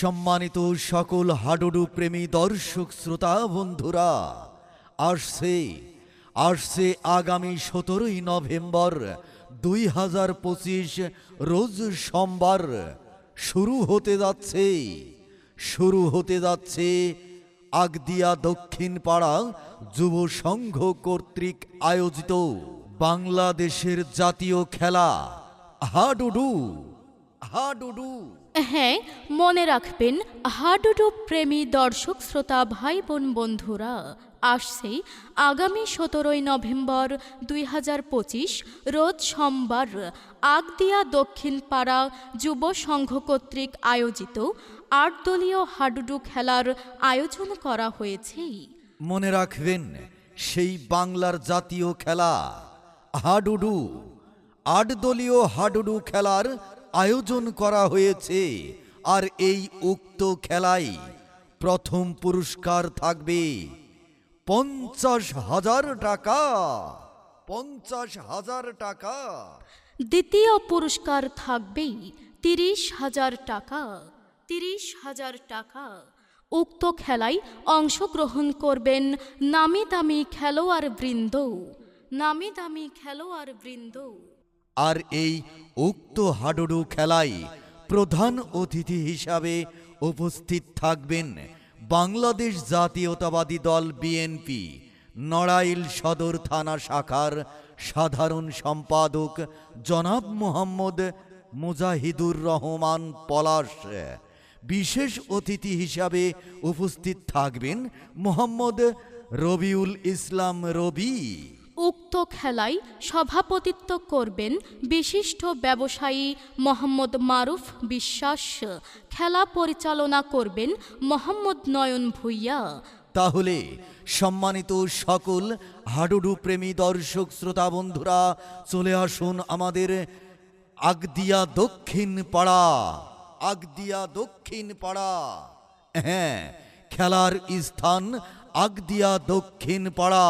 সম্মানিত সকল হাডুডু প্রেমী দর্শক শ্রোতা বন্ধুরা, আসছে আসছে আগামী সতেরোই নভেম্বর দুই হাজার পঁচিশ, রোজ সোমবার। শুরু হতে যাচ্ছে, শুরু হতে যাচ্ছে আগদিয়া দক্ষিণ পাড়া যুব সংঘ কর্তৃক আয়োজিত বাংলাদেশের জাতীয় খেলা। হাডুডু হাডুডু হ্যাঁ মনে রাখবেন হাডুডু প্রেমী দর্শক শ্রোতা ভাই বোন বন্ধুরা আসছে আগামী সতেরোই নভেম্বর দুই হাজার পঁচিশ রোজ সোমবার আগদিয়া দক্ষিণ পাড়া যুব সংঘ কর্তৃক আয়োজিত আট দলীয় হাডুডু খেলার আয়োজন করা হয়েছে। মনে রাখবেন সেই বাংলার জাতীয় খেলা হাডুডু আট দলীয় হাডুডু খেলার আয়োজন করা হয়েছে। আর এই উক্ত খেলায় প্রথম পুরস্কার থাকবে পঞ্চাশ হাজার টাকা। পঞ্চাশ হাজার টাকা। দ্বিতীয় পুরস্কার থাকবেই তিরিশ হাজার টাকা। তিরিশ হাজার টাকা। উক্ত খেলায় অংশগ্রহণ করবেন নামি দামি খেলোয়াড় বৃন্দ। নামি দামি খেলোয়াড় বৃন্দ। আর এই উক্ত হাডুডু খেলায় প্রধান অতিথি হিসাবে উপস্থিত থাকবেন বাংলাদেশ জাতীয়তাবাদী দল বিএনপি, নড়াইল সদর থানা শাখার সাধারণ সম্পাদক জনাব মোহাম্মদ মুজাহিদুর রহমান পলাশ। বিশেষ অতিথি হিসাবে উপস্থিত থাকবেন মোহাম্মদ রবিউল ইসলাম রবি। উক্ত খেলায় সভাপতিত্ব করবেন বিশিষ্ট ব্যবসায়ী মোহাম্মদ মারুফ বিশ্বাস। খেলা পরিচালনা করবেন মোহাম্মদ নয়ন ভুইয়া। তাহলে সম্মানিত সকল হাডুডু প্রেমী দর্শক শ্রোতা বন্ধুরা, চলে আসুন আমাদের আগদিয়া দক্ষিণ পাড়া, আগদিয়া দক্ষিণ পাড়া। হ্যাঁ খেলার স্থান আগদিয়া দক্ষিণ পাড়া।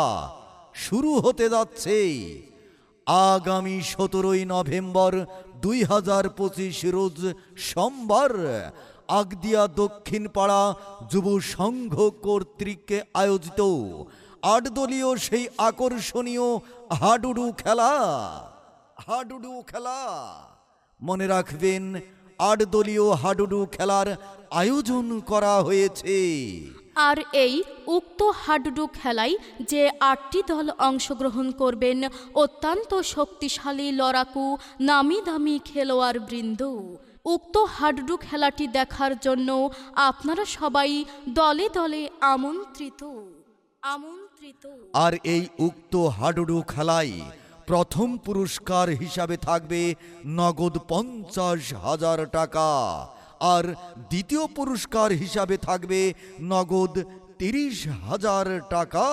শুরু হতে যাচ্ছে। আগামী সতেরোই নভেম্বর দুই হাজার পঁচিশ রোজ সোমবার আগদিয়া দক্ষিণ পাড়া যুব সংঘ কর্তৃক আয়োজিত আটদলীয় সেই আকর্ষণীয় হাডুডু খেলা। হাডুডু খেলা। মনে রাখবেন, আটদলীয় হাডুডু খেলার আয়োজন করা হয়েছে। আর এই উক্ত হাডুডু খেলায় যে আটটি দল অংশগ্রহণ করবেন, অত্যন্ত শক্তিশালী লড়াকু নামি দামি খেলোয়াড় বৃন্দ। উক্ত হাডুডু খেলাটি দেখার জন্য আপনারা সবাই দলে দলে আমন্ত্রিত। আমন্ত্রিত। আর এই উক্ত হাডুডু খেলায় প্রথম পুরস্কার হিসাবে থাকবে নগদ পঞ্চাশ হাজার টাকা। আর দ্বিতীয় পুরস্কার হিসাবে থাকবে নগদ তিরিশ হাজার টাকা।